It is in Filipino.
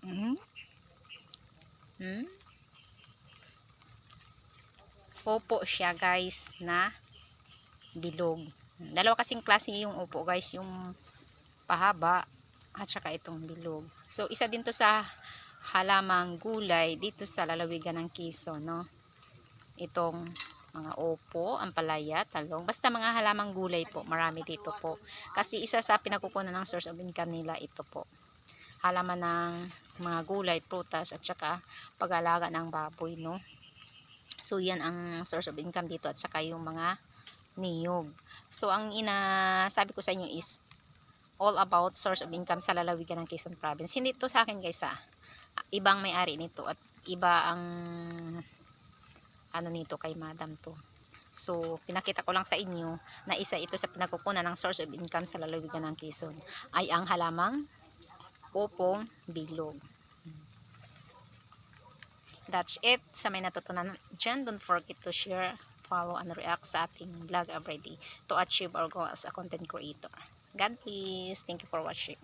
Hmm? Hmm? Upo siya guys na bilog. Dalawa kasing klase yung upo guys. Yung pahaba at saka itong bilog. So isa din to sa halamang gulay dito sa lalawigan ng Quezon. No? Itong mga opo, ampalaya, talong. Basta mga halamang gulay po. Marami dito po. Kasi isa sa pinakukunan ng source of income nila ito po. Halaman ng mga gulay, prutas at saka pag-alaga ng baboy. No? So, yan ang source of income dito at saka yung mga niyog. So, ang ina sabi ko sa inyo is all about source of income sa lalawigan ng Quezon Province. Hindi to sa akin guys ah. Ibang may-ari nito at iba ang ano nito kay madam to. So, pinakita ko lang sa inyo na isa ito sa pinagkukunan ng source of income sa lalawigan ng Quezon ay ang halamang popong bilog. That's it. Sa may natutunan dyan, don't forget to share, follow, and react sa ating vlog everyday to achieve our goal as a content creator. God bless. Thank you for watching.